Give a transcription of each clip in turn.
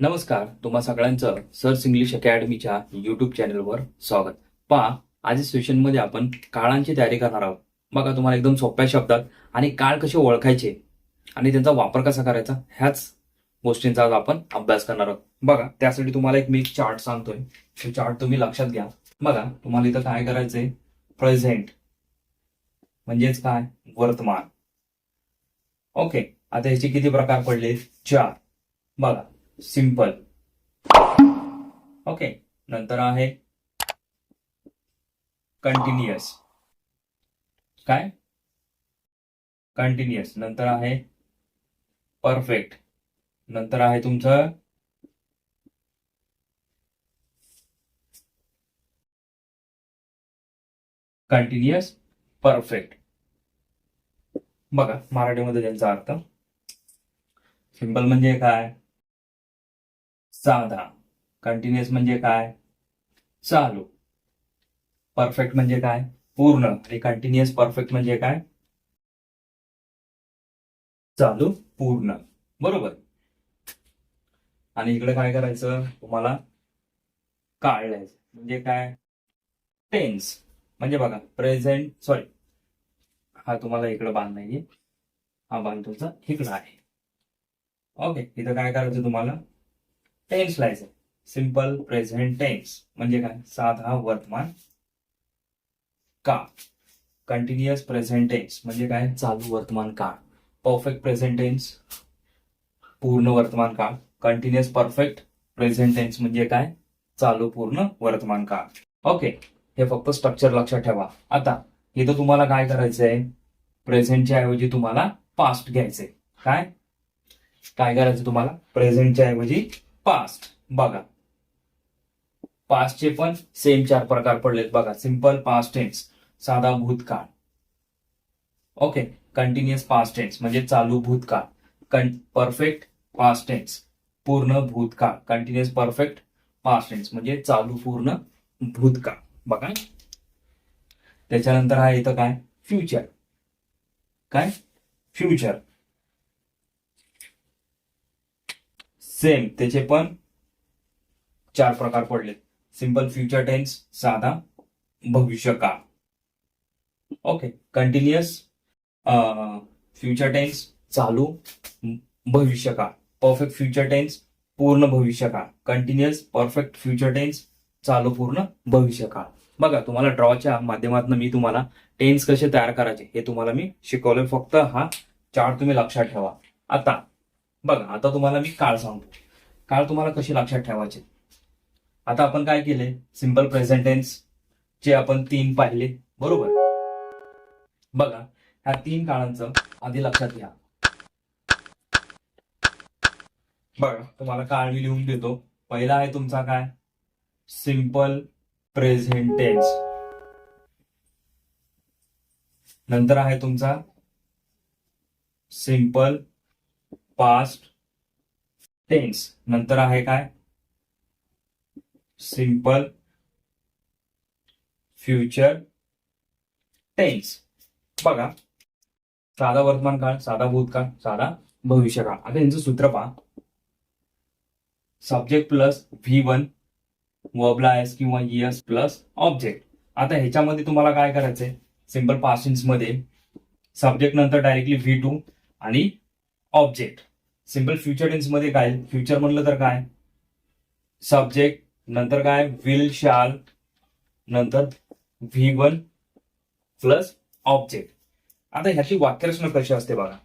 नमस्कार तुम्हा सगळ्यांचं सर्च इंग्लिश अकॅडमीच्या युट्यूब चॅनलवर स्वागत. पहा आज सेशनमध्ये आपण काळांची तयारी करणार आहोत. बघा तुम्हाला एकदम सोप्या शब्दात आणि काळ कसे ओळखायचे आणि त्यांचा वापर कसा करायचा ह्याच गोष्टींचा आज आपण अभ्यास करणार आहोत. बघा त्यासाठी तुम्हाला एक मी एक चार्ट सांगतोय. तो चार्ट तुम्ही लक्षात घ्या. बघा तुम्हाला इथं काय करायचंय? प्रेझेंट म्हणजेच काय? वर्तमान. ओके आता ह्याचे किती प्रकार पडले चार. बघा सिंपल. ओके नंतर आहे कंटिन्युअस. काय? कंटिन्युअस. नंतर आहे परफेक्ट. नंतर आहे तुमचं कंटिन्युअस परफेक्ट. बघा मराठीमध्ये त्यांचा अर्थ. सिंपल म्हणजे काय? साधा कंटिन्युअस म्हणजे काय? चालू. परफेक्ट म्हणजे काय? पूर्ण. आणि कंटिन्युअस परफेक्ट म्हणजे काय? चालू पूर्ण. बरोबर? आणि इकडे काय करायचं? तुम्हाला काढायचं. म्हणजे काय? टेन्स म्हणजे बघा प्रेझेंट सॉरी हा तुम्हाला इकडे बांध नाहीये. हा बांध तुमचा इकडं आहे. ओके इथं काय करायचं तुम्हाला? टेन्स लिहायचं सिंपल प्रेझेंट टेन्स म्हणजे काय? साधा वर्तमान काळ. कंटिन्युअस प्रेझेंट टेन्स म्हणजे काय? चालू वर्तमान काळ. परफेक्ट प्रेझेंट टेन्स पूर्ण वर्तमान काळ. कंटिन्युअस परफेक्ट प्रेझेंट टेन्स म्हणजे काय? चालू पूर्ण वर्तमान काळ. ओके हे फक्त स्ट्रक्चर लक्षात ठेवा. आता इथं तुम्हाला काय करायचंय? प्रेझेंटच्या ऐवजी तुम्हाला पास्ट घ्यायचंय. काय? काय करायचं तुम्हाला? प्रेझेंटच्या ऐवजी पास्ट. बघा. पास्टचे पण सेम चार प्रकार पडलेत बघा. सिंपल पास्ट टेन्स साधा भूतकाळ. ओके कंटिन्युअस पास्ट टेन्स म्हणजे चालू भूतकाळ. परफेक्ट पास्ट टेन्स पूर्ण भूतकाळ. कंटिन्युअस परफेक्ट पास्ट टेन्स म्हणजे चालू पूर्ण भूतकाळ. बघा. त्याच्यानंतर आहे येतं काय? फ्युचर काय? फ्युचर सेम त्याचे पण चार प्रकार पडले सिंपल फ्युचर टेन्स साधा भविष्यकाळ. ओके कंटिन्युअस फ्युचर टेन्स चालू भविष्यकाळ. परफेक्ट फ्युचर टेन्स पूर्ण भविष्यकाळ. कंटिन्युअस परफेक्ट फ्युचर टेन्स चालू पूर्ण भविष्यकाळ. बघा तुम्हाला ड्रॉच्या माध्यमातून मी तुम्हाला टेन्स कसे तयार करायचे हे तुम्हाला मी शिकवले फक्त हा चार्ट तुम्ही लक्षात ठेवा. आता बघा आता तुम्हाला मी काळ सांगतो. काळ तुम्हाला कशी लक्षात ठेवायचे? आता आपण काय केले? सिंपल प्रेझेंटेन्स जे चे आपण तीन पाहिले बरोबर? बघा ह्या तीन काळांचं आधी लक्षात घ्या. बघा तुम्हाला काळ मी लिहून देतो. पहिला आहे तुमचा काय? सिंपल प्रेझेंटेन्स नंतर आहे तुमचा सिंपल पास्ट टेन्स नंतर आहे काय? सिंपल फ्युचर टेन्स बघा. साधा वर्तमान काळ साधा भूतकाळ साधा भविष्यकाळ. आता यांचं सूत्र पहा. सब्जेक्ट प्लस व्ही वन वबला एस किंवा यस प्लस ऑब्जेक्ट आता ह्याच्यामध्ये तुम्हाला काय करायचंय? सिंपल पासिन्समध्ये सब्जेक्ट नंतर डायरेक्टली व्ही टू आणि ऑब्जेक्ट. सिंपल फ्युचर टेन्समध्ये काय? फ्युचर म्हणलं तर काय? सब्जेक्ट नंतर काय? विल शाल नंतर व्ही वन प्लस ऑब्जेक्ट. आता ह्याची वाक्यरचना कशी असते बघा.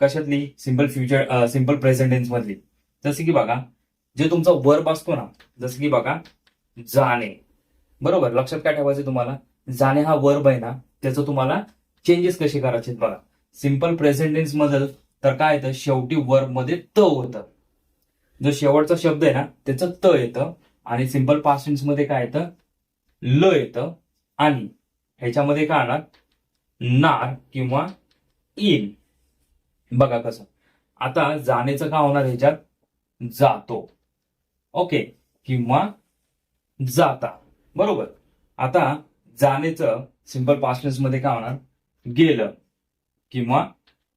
कशातली? Simple future simple present tense मधली. जसं की बघा जे तुमचा वर्ब असतो ना जसं की बघा जाणे. बरोबर? लक्षात काय ठेवायचं तुम्हाला? जाणे हा वर्ब आहे ना त्याचं तुम्हाला चेंजेस कसे करायचे बघा. सिंपल प्रेझेंट टेन्स मधलं तर काय येतं? शेवटी वर्बमध्ये त होतं. जो शेवटचा शब्द आहे ना त्याचं त येतं आणि सिंपल पास्टमध्ये काय येतं? ल येतं आणि ह्याच्यामध्ये काय आणणार नार किंवा इन. बघा कसं. आता जाण्याचं का होणार ह्याच्यात? जातो. ओके. किंवा जाता. बरोबर. आता जाण्याचं सिंपल पास्टन्समध्ये काय होणार? गेलं. किंवा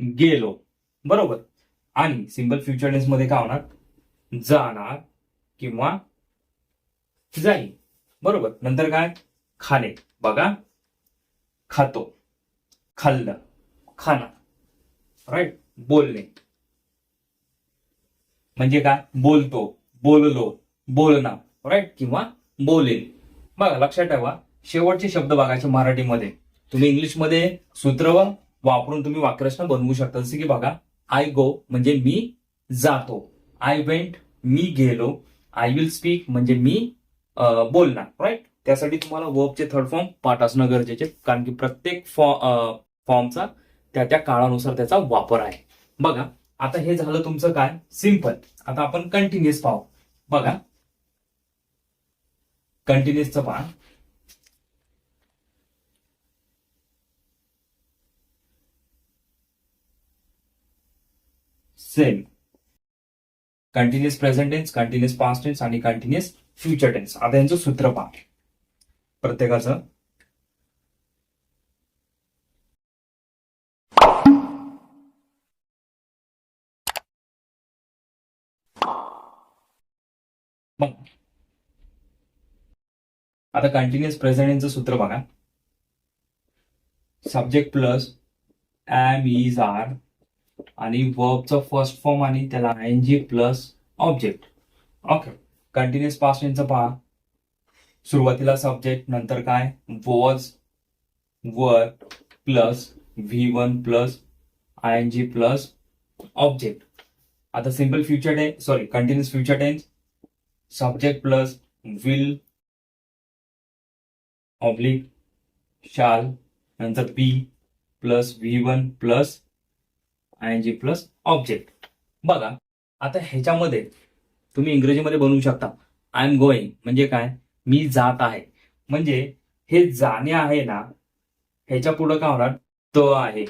गेलो. बरोबर. आणि सिंपल फ्युचर टेन्समध्ये काय होणार? जाणार किंवा जाईल. बरोबर. नंतर काय? खाणे. बघा. खातो. खाल्लं. खाणार. राईट बोलणे. म्हणजे काय? बोलतो. बोललो. बोलणार. राईट किंवा बोलेल बघा लक्षात ठेवा. शेवटचे शब्द बघायचे मराठीमध्ये. तुम्ही इंग्लिशमध्ये सूत्र वापरून तुम्ही वाक्यरचना बनवू शकता. जसे की बघा आय गो म्हणजे मी जातो. आय वेंट मी गेलो. आय विल स्पीक म्हणजे मी बोलणार राईट त्यासाठी तुम्हाला वर्बचे थर्ड फॉर्म पाठ असणं गरजेचे कारण की प्रत्येक फॉर्मचा त्या त्या काळानुसार त्याचा वापर आहे. बघा आता हे झालं तुमचं काय? सिंपल आता आपण कंटिन्युअस पाहू. बघा. कंटिन्युअसचं पहा same. Continuous present tense continuous past tense आणि कंटिन्युअस फ्युचर टेन्स आता यांचं सूत्र पहा. प्रत्येकाचं. आता कंटिन्युअस प्रेझेंट यांचं सूत्र बघा. Subject plus am is are आणि वर्बचा फर्स्ट फॉर्म आणि त्याला I N G plus object okay continuous past यांचं पहा. सुरुवातीला सब्जेक्ट नंतर काय? Was were plus V one plus I N G plus object आता simple future tense sorry continuous future tense subject plus will oblique shall नंतर P plus V one plus I N G plus object. बघा आता ह्याच्यामध्ये तुम्ही इंग्रजीमध्ये बनवू शकता. I am going म्हणजे काय? मी जात आहे. म्हणजे हे जाणे आहे ना ह्याच्या पुढं काय होणार? त आहे.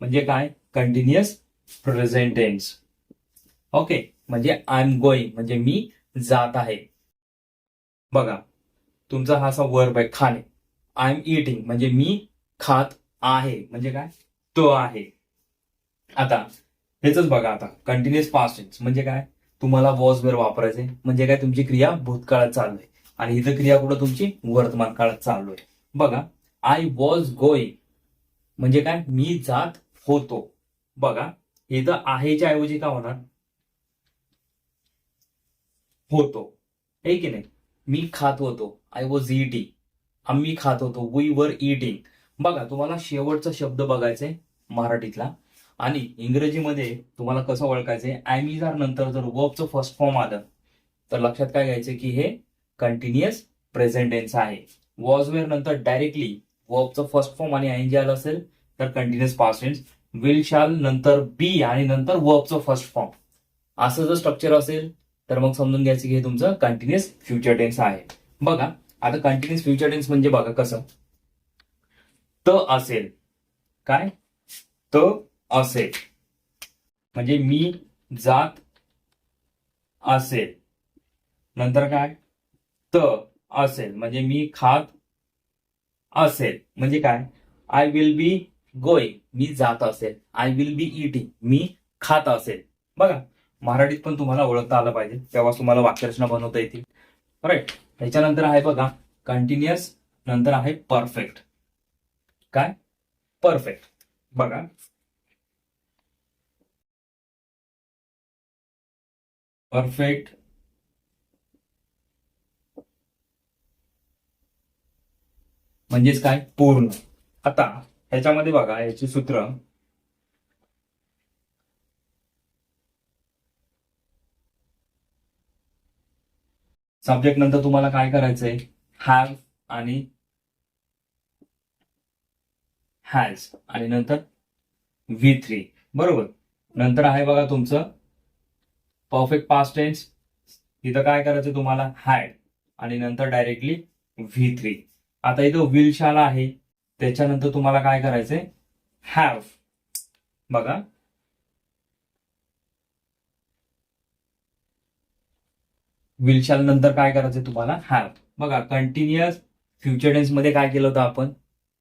म्हणजे काय? कंटिन्युअस प्रेझेंट टेन्स ओके म्हणजे आय एम गोईंग म्हणजे मी जात आहे. बघा तुमचा हा असा वर्ब आहे खाणे. आय एम इटिंग म्हणजे मी खात आहे. म्हणजे काय? तो आहे. आता हेच बघा आता. कंटिन्युअस पास्ट टेन्स म्हणजे काय? तुम्हाला वॉज वेर वापरायचे म्हणजे काय? तुमची क्रिया भूतकाळात चालू आहे. आणि इथं क्रिया कुठं तुमची? वर्तमान काळात चालू आहे. बघा आय वॉज गोईंग म्हणजे काय? मी जात होतो. बघा इथं आहेच्या ऐवजी काय होणार? होतो. हे की नाही? मी खात होतो. आय वॉज इटिंग आम्ही खात होतो. वी वर इटिंग बघा तुम्हाला शेवटचा शब्द बघायचंय मराठीतला. आणि इंग्रजीमध्ये तुम्हाला कसं ओळखायचंय? ॲम आर नंतर जर वर्बचं फर्स्ट फॉर्म आलं तर लक्षात काय घ्यायचं की हे कंटिन्युअस प्रेझेंटेन्स आहे. वॉज वेअर नंतर डायरेक्टली वर्बचं फर्स्ट फॉर्म आणि आय आलं असेल तर कंटिन्युअस पास्ट विल शाल नंतर बी आणि नंतर वर्बचं फर्स्ट फॉर्म असं जर स्ट्रक्चर असेल तर मग समजून घ्यायचं की हे तुमचं कंटिन्युअस फ्युचर टेन्स आहे. बघा आता कंटिन्युअस फ्युचर टेन्स म्हणजे बघा कसं. त असेल. काय? त असेल. म्हणजे मी जात असेल. नंतर काय? त असेल. म्हणजे मी खात असेल. म्हणजे काय? आय विल बी गोईंग मी जात असेल. आय विल बी इटिंग मी खात असेल. बघा मराठीत पण तुम्हाला ओळखता आलं पाहिजे. तेव्हा तुम्हाला वाक्यरचना बनवता येतील. राईट त्याच्यानंतर आहे बघा कंटिन्युअस नंतर आहे परफेक्ट काय? परफेक्ट बघा. परफेक्ट म्हणजेच काय? पूर्ण. आता ह्याच्यामध्ये बघा याची सूत्र. सब्जेक्ट नंतर तुम्हाला काय करायचंय? हॅव आणि हॅज आणि नंतर व्ही थ्री बरोबर. नंतर आहे बघा तुमचं परफेक्ट पास्ट टेन्स इथं काय करायचं तुम्हाला? हॅड आणि नंतर डायरेक्टली व्ही थ्री आता इथं विलशाला आहे. त्याच्यानंतर तुम्हाला काय करायचंय? हॅव बघा. विलशाल नंतर काय करायचंय तुम्हाला? हॅव बघा कंटिन्युअस फ्युचर टेन्समध्ये काय केलं होतं आपण?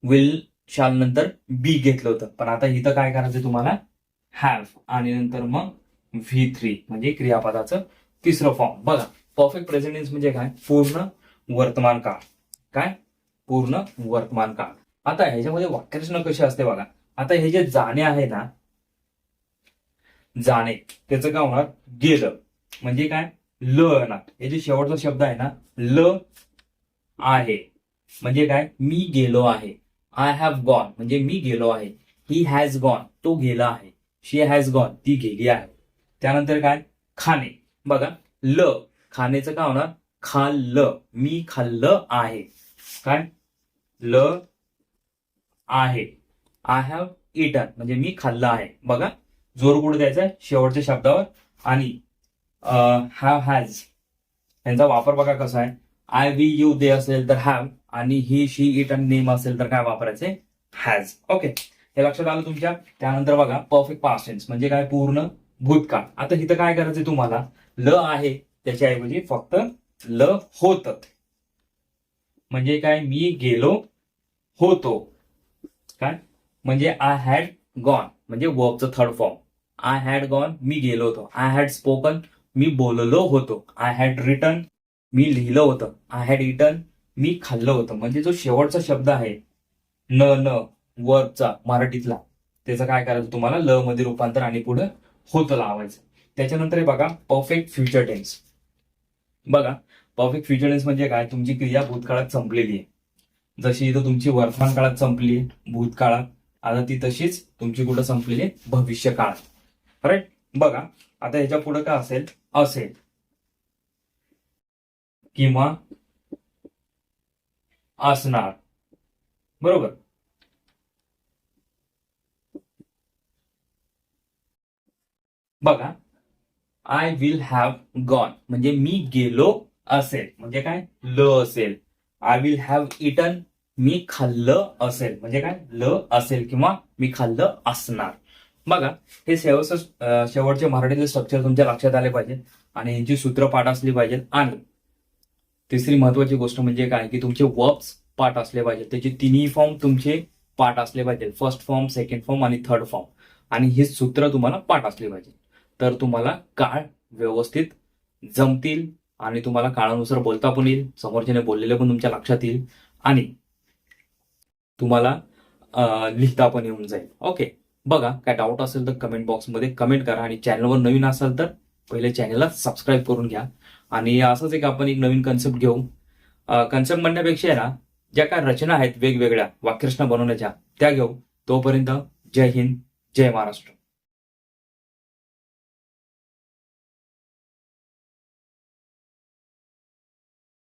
विल शाल नंतर बी घेतलं होतं. पण आता इथं काय करायचं तुम्हाला? हॅव आणि नंतर मग व्ही थ्री म्हणजे क्रियापदाचं तिसरं फॉर्म बघा परफेक्ट प्रेझेंटेन्स म्हणजे काय? पूर्ण वर्तमान काळ. काय? पूर्ण वर्तमान काळ. आता ह्याच्यामध्ये वाक्यरचना कशी असते बघा. आता हे जे जाणे आहे ना जाणे त्याचं काय होणार? गेलं. म्हणजे काय? ल ना. हे जे शेवटचा शब्द आहे ना ल आहे. म्हणजे काय? मी गेलो आहे. आय हॅव गॉन म्हणजे मी गेलो आहे. ही हॅज गॉन तो गेला आहे. शी हॅज गॉन ती गेली आहे. त्यानंतर काय? खाणे बघा. ल. खाण्याचं काय होणार? खाल्लं. मी खाल्लं आहे. काय? ल आहे. आय हॅव इटन म्हणजे मी खाल्लं आहे. बघा. जोर कुठे द्यायचा आहे? शेवटच्या शब्दावर. आणि हॅव हॅज यांचा वापर बघा कसा आहे. आय वी यू दे असेल तर हॅव आणि ही शी इट आणि नेम असेल तर काय वापरायचे हॅज ओके हे लक्षात आलं तुमच्या? त्यानंतर बघा परफेक्ट पास्ट टेन्स म्हणजे काय? पूर्ण भूतकाळ. आता इथं काय करायचंय तुम्हाला? ल आहे. त्याच्याऐवजी फक्त ल होत. म्हणजे काय? मी गेलो होतो. काय? म्हणजे आय हॅड गॉन म्हणजे वर्बचं third form I had gone मी गेलो होतो. आय हॅड स्पोकन मी बोललो होतो. आय हॅड रिटर्न मी लिहिलं होतं. आय हॅड इटन मी खाल्लं होतं. म्हणजे जो शेवटचा शब्द आहे न न वरचा मराठीतला त्याचं काय करायचं तुम्हाला? ल मध्ये रूपांतर आणि पुढे होतं लावायचं. त्याच्यानंतर हे बघा परफेक्ट फ्युचर टेन्स बघा परफेक्ट फ्युचर टेन्स म्हणजे काय? तुमची क्रिया भूतकाळात संपलेली आहे. जशी इथं तुमची वर्तमान काळात संपली भूतकाळात आता ती तशीच तुमची कुठं संपलेली आहे? भविष्य काळात राईट बघा आता ह्याच्या पुढे काय असेल? असेल. किंवा असणार. बरोबर? बघा आय विल हॅव गॉन म्हणजे मी गेलो असेल. म्हणजे काय? ल असेल. आय विल हॅव इटन मी खाल्लं असेल. म्हणजे काय? ल असेल किंवा मी खाल्लं असणार. बघा हे शेवटचं शेवटचे मराठीचे स्ट्रक्चर तुमच्या लक्षात आले पाहिजे आणि यांची सूत्रपाठ असली पाहिजे. आणि तिसरी महत्वाची गोष्ट म्हणजे काय की तुमचे वर्ब्स पाठ असले पाहिजेत. त्याचे तिन्ही फॉर्म तुमचे पाठ असले पाहिजेत. फर्स्ट फॉर्म सेकंड फॉर्म आणि थर्ड फॉर्म आणि हे सूत्र तुम्हाला पाठ असले पाहिजे तर तुम्हाला काळ व्यवस्थित जमतील आणि तुम्हाला काळानुसार बोलता पण येईल. समोरच्याने बोललेले पण तुमच्या लक्षात येईल. आणि तुम्हाला लिहिता पण येऊन जाईल. ओके बघा काय डाऊट असेल तर कमेंट बॉक्समध्ये कमेंट करा. आणि चॅनलवर नवीन असाल तर पहिले चॅनलला सबस्क्राईब करून घ्या. आणि असंच एक आपण एक नवीन कन्सेप्ट घेऊ. कन्सेप्ट म्हणण्यापेक्षा आहे ना ज्या काय रचना आहेत वेगवेगळ्या वाक्यरचना बनवण्याच्या त्या घेऊ. तोपर्यंत जय हिंद जय महाराष्ट्र.